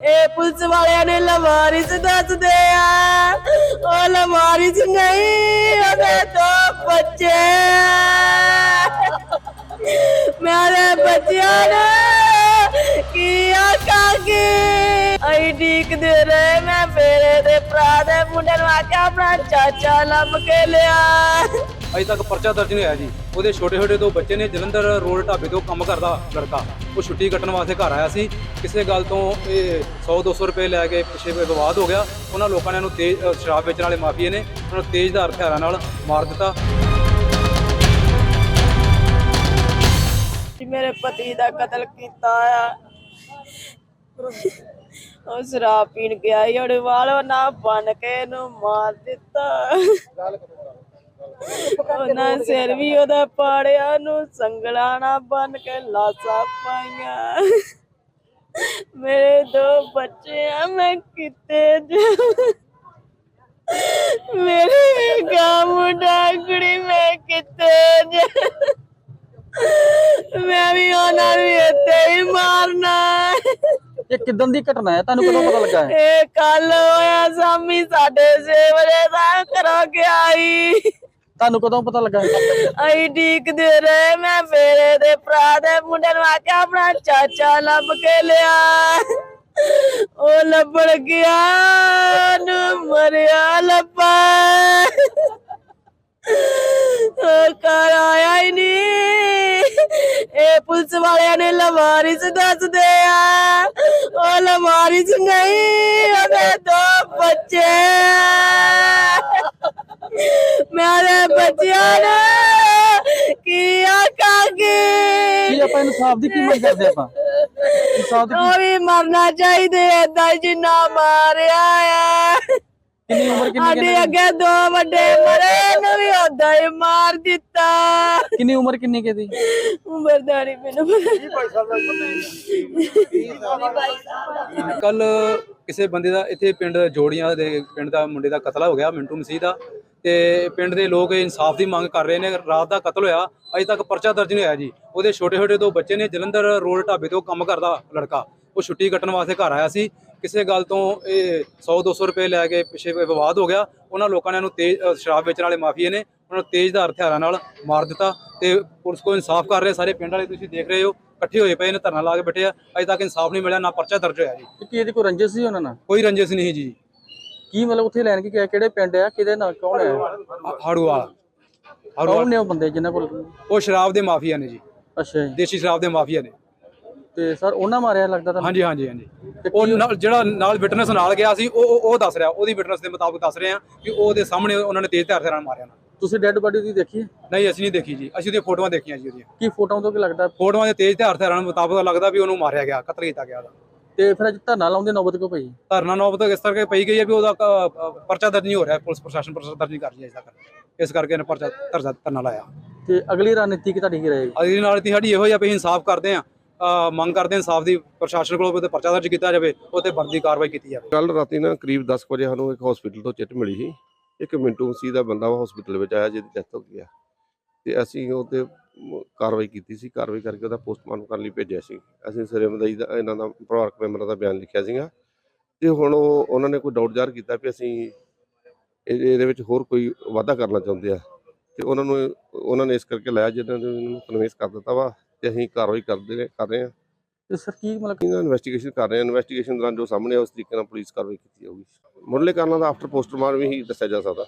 ਇਹ ਪੁਲਿਸ ਵਾਲਿਆਂ ਨੇ ਲਵਾਰਿਸ ਦੱਸਦੇ ਆ। ਉਹ ਲਵਾਰਿਸ ਨਹੀਂ, ਉਹਦੇ ਦੋ ਬੱਚੇ ਮੇਰੇ ਬੱਚਿਆਂ ਨੇ ਕੀ ਆਕਾਂਗੇ ਅਈ ਡੀਕਦੇ ਰਹੇ ਮੈਂ ਫੇਰੇ ਦੇ ਭਰਾ ਦੇ ਮੁੰਡੇ ਨੂੰ ਆਖਿਆ, ਆਪਣਾ ਚਾਚਾ ਲੱਭ ਕੇ ਲਿਆ। ਅਜੇ ਤੱਕ ਪਰਚਾ ਦਰਜ ਨਹੀਂ ਹੋਇਆ ਜੀ। ਉਹਦੇ ਛੋਟੇ ਛੋਟੇ ਦੋ ਬੱਚੇ ਨੇ, ਜਲੰਧਰ ਰੋਡ ਢਾਬੇ ਤੋਂ ਕੰਮ ਕਰਦਾ ਲੜਕਾ। ਉਹ ਛੁੱਟੀ ਕੱਟਣ ਵਾਸਤੇ ਘਰ ਆਇਆ ਸੀ। ਕਿਸੇ ਗੱਲ ਤੋਂ ਇਹ 100 200 ਰੁਪਏ ਲੈ ਕੇ ਪਿੱਛੇ ਵਿਵਾਦ ਹੋ ਗਿਆ। ਉਹਨਾਂ ਲੋਕਾਂ ਨੇ ਇਹਨੂੰ ਤੇਜ਼ ਸ਼ਰਾਬ ਵੇਚਣ ਵਾਲੇ ਮਾਫੀਏ ਨੇ, ਉਹਨੂੰ ਤੇਜ਼ਧਾਰ ਹਥਿਆਰਾਂ ਨਾਲ ਮਾਰ ਦਿੱਤਾ। ਮੇਰੇ ਪਤੀ ਦਾ ਕਤਲ ਕੀਤਾ ਆ। ਉਹ ਸ਼ਰਾਬ ਪੀਣ ਗਿਆ ਹੀ ਉਹਦੇ ਵਾਲ ਨਾ ਬਨ ਕੇ ਇਹਨੂੰ ਮਾਰ ਦਿੱਤਾ। ਉਹਨਾਂ ਸਿਰ ਵੀ ਉਹਦਾ ਪਾੜਿਆ ਨੂੰ ਸੰਗਲਾ ਨਾ ਬਨ ਕੇ ਲਾਸਾ ਪਾਈਆਂ। ਮੇਰੇ ਦੋ ਬੱਚੇ ਆ ਮੈਂ ਕਿਤੇ ਜਾ ਮੇਰੇ ਗਾਮ ਡਾਗੜੀ ਮੈਂ ਕਿਤੇ ਜਾ ਮੈਂ ਵੀ ਉਹਨਾਂ ਨੂੰ ਇੱਥੇ ਹੀ ਮਾਰਨਾ ਇਹ ਕਿਦਾਂ ਦੀ ਘਟਨਾ ਹੈ? ਤੁਹਾਨੂੰ ਕਦੋਂ ਪਤਾ ਲੱਗਾ ਹੈ? ਇਹ ਕੱਲ ਹੋਇਆ ਸ਼ਾਮੀ 6:30 ਵਜੇ ਦਾ ਘਰੋਂ ਗਿਆ ਈ ਤੁਹਾਨੂੰ ਕਦੋਂ ਪਤਾ ਲੱਗਾ? ਹੈ? ਅਈ ਡੀਕਦੇ ਰਹੇ ਮੈਂ ਮੇਰੇ ਦੇ ਭਰਾ ਦੇ ਮੁੰਡੇ ਨੂੰ ਆਖਿਆ, ਆਪਣਾ ਚਾਚਾ ਲੱਭ ਕੇ ਲਿਆ। ਉਹ ਲੱਭਣ ਗਿਆ ਨੂੰ ਮਰਿਆ ਲੱਭਾ ਉਹ ਆਇਆ ਹੀ ਨਹੀਂ। ਇਹ ਪੁਲਿਸ ਵਾਲਿਆਂ ਨੇ ਲਵਾਰਿਸ ਦੱਸਦੇ ਆ ਉਹ ਲਵਾਰਿਸ ਨਹੀਂ, ਉਹਦੇ ਦੋ ਬੱਚੇ। ਮੇਰੇ ਬੱਚਿਆਂ ਨੇ ਕੀ ਆਕਾਂਗੇ ਕੀ ਆਪਾਂ ਇਨਸਾਫ ਦੀ ਕੀ ਮੰਗ ਕਰਦੇ ਆਪਾਂ? ਇਨਸਾਫ ਦੀ ਉਹ ਵੀ ਮਰਨਾ ਚਾਹੀਦੇ ਏਦਾਂ ਜਿੰਨਾ ਮਾਰਿਆ ਆ ਕਿੰਨੀ ਉਮਰ ਕਿੰਨੀ ਸਾਡੇ ਕਿੰਨੀ? ਅੱਗੇ ਦੋ ਵੱਡੇ ਮਰੇ ਇਹਨੂੰ ਵੀ ਓਦਾਂ ਹੀ ਮਾਰ ਦਿੱਤਾ। ਕਿੰਨੀ ਉਮਰ ਕਿੰਨੀ ਕਿਦੀ ਉਮਰਦਾਰੀ ਮੈਨੂੰ ਪਤਾ। ਕੱਲ ਕਿਸੇ ਬੰਦੇ ਦਾ ਇੱਥੇ ਪਿੰਡ ਜੋੜੀਆਂ ਦੇ ਪਿੰਡ ਦਾ ਮੁੰਡੇ ਦਾ ਕਤਲ ਹੋ ਗਿਆ ਮਿੰਟੂ ਮਸੀਹ ਦਾ। ਤੇ ਪਿੰਡ ਦੇ ਲੋਕ ਇਨਸਾਫ ਦੀ ਮੰਗ ਕਰ ਰਹੇ ਨੇ। ਰਾਤ ਦਾ ਕਤਲ ਹੋਇਆ ਅਜੇ ਤੱਕ ਪਰਚਾ ਦਰਜ ਨਹੀਂ ਹੋਇਆ ਜੀ। ਉਹਦੇ ਛੋਟੇ ਛੋਟੇ ਦੋ ਬੱਚੇ ਨੇ ਜਲੰਧਰ ਰੋਡ ਢਾਬੇ ਤੋਂ ਕੰਮ ਕਰਦਾ ਲੜਕਾ। ਉਹ ਛੁੱਟੀ ਕੱਟਣ ਵਾਸਤੇ ਘਰ ਆਇਆ ਸੀ। ਕਿਸੇ ਗੱਲ ਤੋਂ ਇਹ 100 200 ਰੁਪਏ ਲੈ ਕੇ ਪਿੱਛੇ ਵਿਵਾਦ ਹੋ ਗਿਆ। ਉਹਨਾਂ ਲੋਕਾਂ ਨੇ ਇਹਨੂੰ ਤੇਜ਼ ਸ਼ਰਾਬ ਵੇਚਣ ਵਾਲੇ ਮਾਫੀਏ ਨੇ ਉਹਨਾਂ ਨੂੰ ਤੇਜ਼ਧਾਰ ਹਥਿਆਰਾਂ ਨਾਲ ਮਾਰ ਦਿੱਤਾ ਤੇ ਪੁਲਿਸ ਕੋ ਇਨਸਾਫ ਕਰ ਰਹੇ। ਸਾਰੇ ਪਿੰਡ ਵਾਲੇ ਤੁਸੀਂ ਦੇਖ ਰਹੇ ਹੋ ਇਕੱਠੇ ਹੋਏ ਪਏ ਨੇ ਧਰਨਾ ਲਾ ਕੇ ਬੈਠੇ ਆ। ਅਜੇ ਤੱਕ ਇਨਸਾਫ ਨਹੀਂ ਮਿਲਿਆ ਨਾ ਪਰਚਾ ਦਰਜ ਹੋਇਆ ਜੀ। ਕੀ ਇਹਦੀ ਕੋਈ ਰੰਜਿਸ਼ ਸੀ ਉਹਨਾਂ ਨਾਲ? ਕੋਈ ਰੰਜਿਸ਼ ਨਹੀਂ ਜੀ। ਕੀ ਮਤਲਬ ਉੱਥੇ ਲੈਣ ਕੀ ਗਿਆ ਕਿਹੜੇ ਪਿੰਡ ਆ? ਕਿਹਦੇ ਨਾਲ ਕੌਣ ਹੈ ਕੌਣ ਹਾੜੂਵਾਲ ਨੇ ਉਹ ਬੰਦੇ ਜਿਨ੍ਹਾਂ ਕੋਲ? ਉਹ ਸ਼ਰਾਬ ਦੇ ਮਾਫੀਆ ਨੇ ਜੀ। ਅੱਛਾ ਜੀ। ਦੇਸੀ ਸ਼ਰਾਬ ਦੇ ਮਾਫੀਆ ਨੇ। ਤੇ ਸਰ ਉਹਨਾਂ ਮਾਰਿਆ ਲੱਗਦਾ ਤੁਹਾਨੂੰ? ਹਾਂਜੀ ਹਾਂਜੀ ਹਾਂਜੀ। ਤੇ ਉਹ ਨਾਲ- ਜਿਹੜਾ ਨਾਲ ਵਿਟਨੈਸ ਨਾਲ ਗਿਆ ਸੀ ਉਹ ਉਹ- ਉਹ ਦੱਸ ਰਿਹਾ। ਉਹਦੀ ਵਿਟਨੈਸ ਦੇ ਮੁਤਾਬਕ ਦੱਸ ਰਹੇ ਆ ਕਿ ਉਹਦੇ ਸਾਹਮਣੇ ਉਹਨਾਂ ਨੇ ਤੇਜ਼ ਧਾਰ ਨਾਲ ਮਾਰਿਆ ਨਾ ਤੁਸੀਂ ਡੈੱਡ ਬਾਡੀ ਦੀ ਦੇਖੀ? ਹੈ? ਨਹੀਂ ਅਸੀਂ ਨਹੀਂ ਦੇਖੀ ਜੀ। ਅਸੀਂ ਉਹਦੀਆਂ ਫੋਟੋਆਂ ਦੇਖੀਆਂ ਜੀ ਉਹਦੀਆਂ। ਕੀ ਫੋਟੋਆਂ ਤੋਂ ਕੀ ਲੱਗਦਾ? ਫੋਟੋਆਂ ਦੇ ਤੇਜ਼ ਧਾਰ ਹਥਿਆਰਾਂ ਮੁਤਾਬਕ ਲੱਗਦਾ ਵੀ ਉਹਨੂੰ ਮਾਰਿਆ ਗਿਆ ਕਤਲ ਕੀਤਾ ਗਿਆ ਉਹਦਾ। ਤੇ ਫਿਰ ਅੱਜ ਧਰਨਾ ਲਾਉਂਦੇ ਨੌਬਤ ਕਿਉਂ ਪਈ? ਧਰਨਾ ਨੌਬਤ ਇਸ ਕਰਕੇ ਪਈ ਗਈ ਹੈ ਵੀ ਉਹਦਾ ਕ- ਪਰਚਾ ਦਰਜ ਨਹੀਂ ਹੋ ਰਿਹਾ ਪੁਲਿਸ ਪ੍ਰਸ਼ਾਸਨ ਪਰਚਾ ਦਰਜ ਨਹੀਂ ਕਰ ਰਹੀ ਅਜੇ ਤੱਕ। ਇਸ ਕਰਕੇ ਇਹਨੇ ਪਰਚਾ ਧਰਨਾ ਧਰਨਾ ਲਾਇਆ। ਤੇ ਅਗਲੀ ਰਣਨੀਤੀ ਕੀ ਤੁਹਾਡੀ ਕੀ ਰਹੇਗੀ? ਅਗਲੀ ਨਾਲ ਤੀ ਸਾਡੀ ਇਹੋ ਹੀ ਆ ਵੀ ਇਨਸਾਫ ਕਰਦੇ ਆ ਮੰਗ ਕਰਦੇ ਆ ਇਨਸਾਫ ਦੀ ਪ੍ਰਸ਼ਾਸਨ ਕੋਲੋਂ ਵੀ ਉਹਤੇ ਪਰਚਾ ਦਰਜ ਕੀਤਾ ਜਾਵੇ ਉਹਤੇ ਬਣਦੀ ਕਾਰਵਾਈ ਕੀਤੀ ਜਾਵੇ। ਕੱਲ ਰਾਤੀ ਨਾ ਕਰੀਬ 10 ਕੁ ਵਜੇ ਸਾਨੂੰ ਇੱਕ ਹਸਪੀਟਲ ਤੋਂ ਚਿੱਟ ਮਿਲੀ ਸੀ। ਇੱਕ ਮਿੰਟੂ ਮਸੀਹ ਦਾ ਬੰਦਾ ਵਾ ਹਸਪੀਟਲ ਵਿੱਚ ਆਇਆ ਜਿਹਦੀ ਡੈਥ ਹੋ ਗਈ ਆ। ਤੇ ਅਸੀਂ ਉਹ ਤੇ ਕਾਰਵਾਈ ਕੀਤੀ ਸੀ ਕਾਰਵਾਈ ਕਰਕੇ ਉਹਦਾ ਪੋਸਟਮਾਰਟਮ ਕਰਨ ਲਈ ਭੇਜਿਆ ਸੀ। ਅਸੀਂ ਸਰੇ ਮਦਈ ਦਾ ਇਹਨਾਂ ਦਾ ਪਰਿਵਾਰਕ ਮੈਂਬਰਾਂ ਦਾ ਬਿਆਨ ਲਿਖਿਆ ਸੀਗਾ। ਤੇ ਹੁਣ ਉਹ ਉਹਨਾਂ ਨੇ ਕੋਈ ਡਾਊਟ ਜ਼ਾਹਰ ਕੀਤਾ ਵੀ ਅਸੀਂ ਇਹ- ਇਹਦੇ ਵਿੱਚ ਹੋਰ ਕੋਈ ਵਾਅਦਾ ਕਰਨਾ ਚਾਹੁੰਦੇ ਆ। ਤੇ ਉਹਨਾਂ ਨੂੰ ਉਹਨਾਂ ਨੇ ਇਸ ਕਰਕੇ ਲਾਇਆ ਜਿਹਨਾਂ ਨੇ ਇਹਨੂੰ ਕਨਵਿੰਸ ਕਰ ਦਿੱਤਾ ਵਾ ਤੇ ਅਸੀਂ ਕਾਰਵਾਈ ਕਰਦੇ ਨੇ ਕਰ ਰਹੇ ਹਾਂ। ਤੇ ਸਰ ਕੀ ਮਤਲਬ ਇਹਨਾਂ ਇਨਵੈਸਟੀਗੇਸ਼ਨ ਕਰ ਰਹੇ ਹਾਂ। ਇਨਵੈਸਟੀਗੇਸ਼ਨ ਦੌਰਾਨ ਜੋ ਸਾਹਮਣੇ ਆ ਉਸ ਤਰੀਕੇ ਨਾਲ ਪੁਲਿਸ ਕਾਰਵਾਈ ਕੀਤੀ ਜਾਊਗੀ। ਮੁੱਢਲੇ ਕਾਰਨਾਂ ਦਾ ਆਫਟਰ ਪੋਸਟਮਾਰਟਮ ਹੀ ਦੱਸਿਆ ਜਾ ਸਕਦਾ।